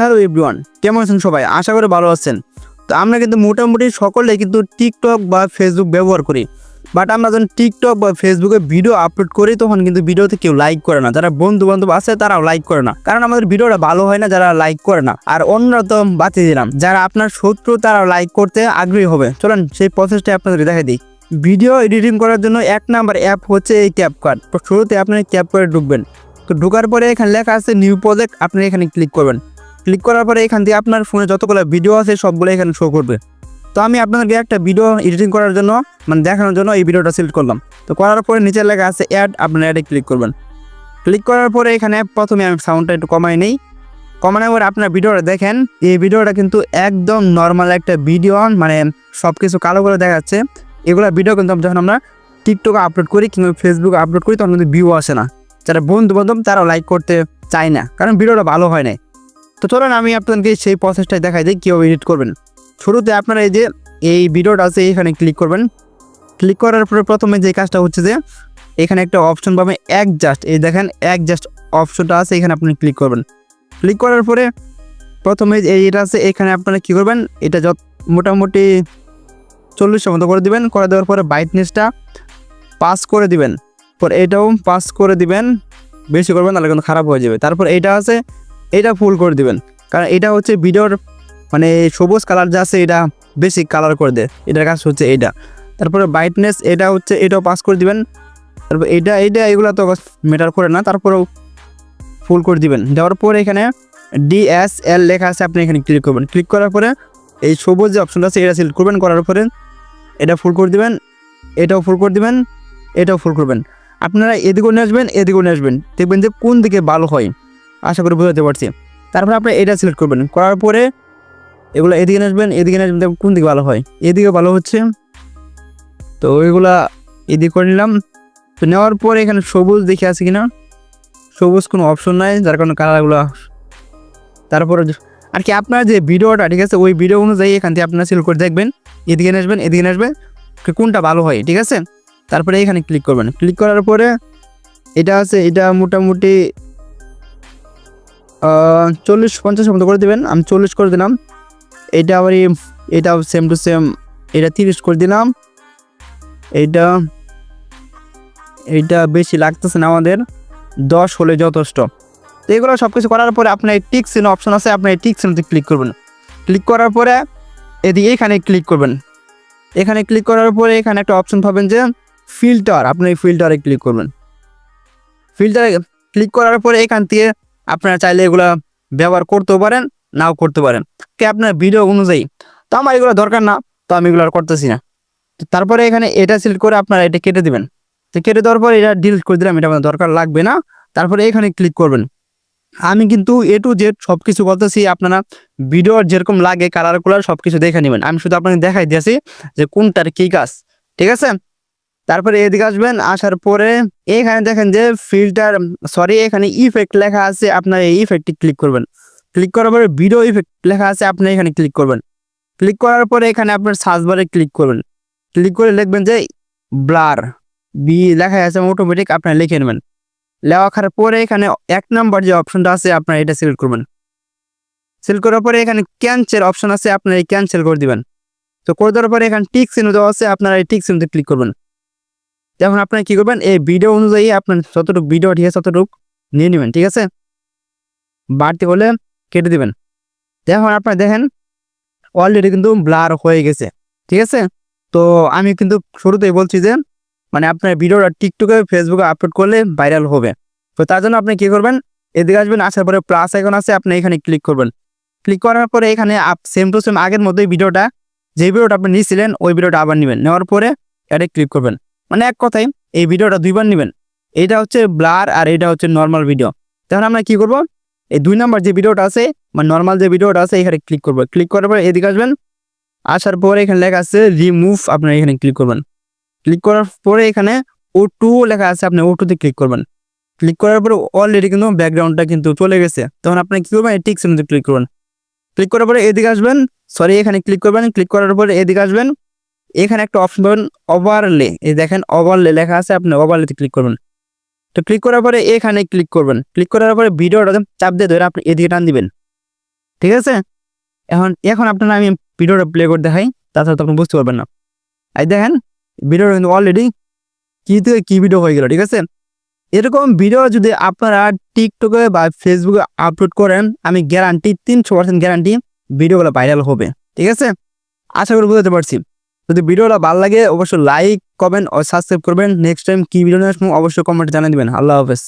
Hello everyone, কেমন আছেন সবাই? আশা করি ভালো আছেন। তো আমরা কিন্তু মোটামুটি সকলে কিন্তু টিকটক বা ফেসবুক ব্যবহার করি। বাট আমরা যখন টিকটক বা ফেসবুকে ভিডিও আপলোড করি, তখন কিন্তু ভিডিওতে কেউ লাইক করে না। যারা বন্ধু বান্ধব আছে, তারাও লাইক করে না। কারণ আমাদের ভিডিওটা ভালো হয় না, যারা লাইক করে না। আর অন্যরা তো বাঁচিয়ে দিলাম। যারা আপনার শত্রু তারা লাইক করতে আগ্রহী হবে। চলেন সেই প্রসেসটা আপনাদের দেখে দিই। ভিডিও এডিটিং করার জন্য এক নাম্বার অ্যাপ হচ্ছে এই ক্যাপকার্ড শুরুতে আপনি ক্যাপকার্ডে ঢুকবেন। তো ঢোকার পরে এখানে লেখা আছে নিউ প্রজেক্ট আপনি এখানে ক্লিক করবেন। ক্লিক করার পরে এখান থেকে আপনার ফোনে যতগুলো ভিডিও আছে সবগুলো এখানে শো করবে। তো আমি আপনাদেরকে একটা ভিডিও এডিটিং করার জন্য মানে দেখানোর জন্য এই ভিডিওটা সিলেক্ট করলাম। তো করার পরে নিচে লেখা আছে অ্যাড আপনার অ্যাডে ক্লিক করবেন। ক্লিক করার পরে এখানে প্রথমে আমি সাউন্ডটা একটু কমাই নেই। কমানোর পরে আপনার ভিডিওটা দেখেন, এই ভিডিওটা কিন্তু একদম নর্মাল একটা ভিডিও মানে সব কিছু কালো করে দেখাচ্ছে। এগুলো ভিডিও কিন্তু যখন আমরা টিকটকে আপলোড করি কিংবা ফেসবুকে আপলোড করি, তখন কিন্তু ভিউ আসে না। যারা বন্ধু বান্ধব তারাও লাইক করতে চায় না, কারণ ভিডিওটা ভালো হয় না তো চলুন আমি আপনাদেরকে সেই প্রসেসটাই দেখাই দিই কীভাবে এডিট করবেন। শুরুতে আপনারা এই যে, এই ভিডিওটা আছে, এখানে ক্লিক করবেন। ক্লিক করার পরে প্রথমে যে কাজটা হচ্ছে যে, এখানে একটা অপশন পাবেন জাস্ট এই দেখেন জাস্ট অপশনটা আছে, এখানে আপনি ক্লিক করবেন। ক্লিক করার পরে প্রথমে এটা আছে, এখানে আপনারা কী করবেন, এটা যত, মোটামুটি চল্লিশের মতো করে দিবেন। করে দেওয়ার পরে ব্রাইটনেসটা পাস করে দিবেন। পর এটাও পাস করে দিবেন। বেশি করবেন, তাহলে কিন্তু খারাপ হয়ে যাবে। তারপর এটা আছে এটা ফুল করে দিবেন। কারণ এটা হচ্ছে ভিডিওর মানে সবুজ কালার যা আছে এটা বেশি কালার করে দেয়। এটার কাজ হচ্ছে এটা তারপরে ব্রাইটনেস এটা হচ্ছে, এটাও পাস করে দিবেন। তারপর এটা এটা এগুলো তো ম্যাটার করে না। তারপরেও ফুল করে দিবেন। দেওয়ার পরে এখানে ডিএসএল লেখা আছে, আপনি এখানে ক্লিক করবেন। ক্লিক করার পরে এই সবুজ যে অপশনটা আছে, এটা সিলেক্ট করবেন। করার পরে এটা ফুল করে দিবেন। এটাও ফুল করে দিবেন। এটাও ফুল করবেন। আপনারা এদিকেও নিয়ে আসবেন, এদিকেও নিয়ে আসবেন। দেখবেন যে কোন দিকে ভালো হয়। আশা করি বোঝাতে পারছি। তারপরে আপনি এটা সিলেক্ট করবেন। করার পরে এগুলো এদিকে আসবেন এদিকে আসবেন কোন দিকে ভালো হয়। এদিকে ভালো হচ্ছে। তো ওইগুলা এদিকে করে নিলাম। তো নেওয়ার পরে এখানে সবুজ দেখে আছে কিনা? সবুজ কোনো অপশন নাই, যার কারণে কালারগুলো তারপরে আর কি আপনার যে ভিডিওটা, ঠিক আছে? ওই ভিডিও অনুযায়ী এখান থেকে আপনারা সিলেক্ট করে দেখবেন। এদিকে আসবেন এদিকে আসবেন কোনটা ভালো হয়, ঠিক আছে? তারপরে এখানে ক্লিক করবেন। ক্লিক করার পরে এটা আছে, এটা মোটামুটি চল্লিশ পঞ্চাশের মতো করে দেবেন। আমি চল্লিশ করে দিলাম। এটা আবার এটা সেম টু সেম এটা তিরিশ করে দিলাম। এইটা এইটা বেশি লাগতেছে না আমাদের। দশ হলে যথেষ্ট। তো এগুলো সব কিছু করার পরে আপনার এই টিক সিন অপশন আছে আপনার এই টিক সিনতে ক্লিক করবেন। ক্লিক করার পরে এদিকে এখানে ক্লিক করবেন। এখানে ক্লিক করার পরে এখানে একটা অপশন পাবেন যে ফিল্টার আপনি এই ফিল্টারে ক্লিক করবেন। ফিল্টারে ক্লিক করার পরে এখান থেকে আপনারা চাইলে এগুলো ব্যবহার করতেও পারেন, নাও করতে পারেন। কে আপনার ভিডিও অনুযায়ী। তো আমার এগুলো দরকার না, তো আমি এগুলো আর করতেছি না। তো তারপরে এখানে এটা সিলেক্ট করে আপনারা এটা কেটে দিবেন। তো কেটে দেওয়ার পরে এটা ডিলিট করে দিলাম, এটা আমার দরকার লাগবে না। তারপরে এখানে ক্লিক করবেন। আমি কিন্তু এ টু জেড সব কিছু বলতেছি, আপনারা ভিডিওর যেরকম লাগে কালার কুলার সব কিছু দেখে নেবেন। আমি শুধু আপনাকে দেখাই দিয়েছি যে কোনটার কী কাজ, ঠিক আছে? তারপরে এদিকে আসবেন, আসার পরে এখানে দেখেন যে ফিল্টার সরি এখানে ইফেক্ট লেখা আছে, আপনার এই ইফেক্টটি ক্লিক করবেন। ক্লিক করার পরে ভিডিও ইফেক্ট লেখা আছে, আপনি এখানে ক্লিক করবেন। ক্লিক করার পরে এখানে আপনার সার্চ বারে ক্লিক করবেন। ক্লিক করে লিখবেন যে ব্লার বি লেখা আছে অটোমেটিক আপনার লিখে নেবেন। লেখার পরে এখানে এক নম্বর যে অপশনটা আছে, আপনার এটা সিলেক্ট করবেন। সিলেক্ট করার পরে এখানে ক্যান্সেল অপশন আছে, আপনার এই ক্যান্সেল করে দিবেন। তো করে দেওয়ার পরে এখানে টিক চিহ্ন দেওয়া আছে, আপনারা এই টিক চিহ্নতে ক্লিক করবেন। এখন আপনার কি করবেন? এই ভিডিও অনুযায়ী আপনার যতটুকু ভিডিও ঠিক আছে ততটুকু নিয়ে নেবেন, ঠিক আছে? বাড়তি হলে কেটে দিবেন। এখন আপনার দেখেন অলরেডি কিন্তু ব্লার হয়ে গেছে, ঠিক আছে? তো আমি কিন্তু শুরুতেই বলছি যে মানে আপনার ভিডিওটা টিকটকে ফেসবুকে আপলোড করলে ভাইরাল হবে। তো তার জন্য আপনি কি করবেন? এদিকে আসবেন, আসার পরে প্লাস আইকন আছে, আপনি এখানে ক্লিক করবেন। ক্লিক করার পরে এখানে আপ সেম টু সেম আগের মতোই ভিডিওটা যে ভিডিওটা আপনি নিয়েছিলেন, ওই ভিডিওটা আবার নেবেন। নেওয়ার পরে এটা ক্লিক করবেন। মানে এক কথায় এই ভিডিওটা দুইবার নেবেন। এইটা হচ্ছে ব্লার আর এটা হচ্ছে নর্মাল ভিডিও। তখন আমরা কি করব? এই দুই নাম্বার যে ভিডিওটা আছে মানে নর্মাল যে ভিডিওটা আছে, এখানে ক্লিক করব। ক্লিক করার পরে এদিকে আসবেন। আসার পরে এখানে লেখা আছে রিমুভ আপনার এখানে ক্লিক করবেন। ক্লিক করার পরে এখানে ও টু লেখা আছে, আপনি ও টুতে ক্লিক করবেন। ক্লিক করার পরে অলরেডি কিন্তু ব্যাকগ্রাউন্ডটা কিন্তু চলে গেছে। তখন আপনি কি করবেন? টিক সিমতে ক্লিক করবেন। ক্লিক করার পরে এদিকে আসবেন। সরি এখানে ক্লিক করবেন। ক্লিক করার পরে এদিকে আসবেন। এখানে একটা অপশন পাবেন ওভারলে এই দেখেন ওভারলে লেখা আছে, আপনি ওভারলেতে ক্লিক করবেন। তো ক্লিক করার পরে এখানে ক্লিক করবেন। ক্লিক করার পরে ভিডিওটা চাপ দিয়ে ধরে আপনি এদিকে টান দিবেন। ঠিক আছে? এখন এখন আপনারা আমি ভিডিওটা প্লে করে দেখাই, তাছাড়া তো আপনি বুঝতে পারবেন না। এই দেখেন ভিডিওটা কিন্তু অলরেডি কী থেকে কী ভিডিও হয়ে গেল, ঠিক আছে? এরকম ভিডিও যদি আপনারা টিকটকে বা ফেসবুকে আপলোড করেন, আমি গ্যারান্টি তিনশো পার্সেন্ট গ্যারান্টি ভিডিওগুলো ভাইরাল হবে। ঠিক আছে? আশা করি বুঝতে পারছি। যদি ভিডিওটা ভালো লাগে, অবশ্যই লাইক কমেন্ট ও সাবস্ক্রাইব করবেন। নেক্সট টাইম কি ভিডিও নিয়ে অবশ্যই কমেন্ট জানিয়ে দেবেন। আল্লাহ হাফেজ।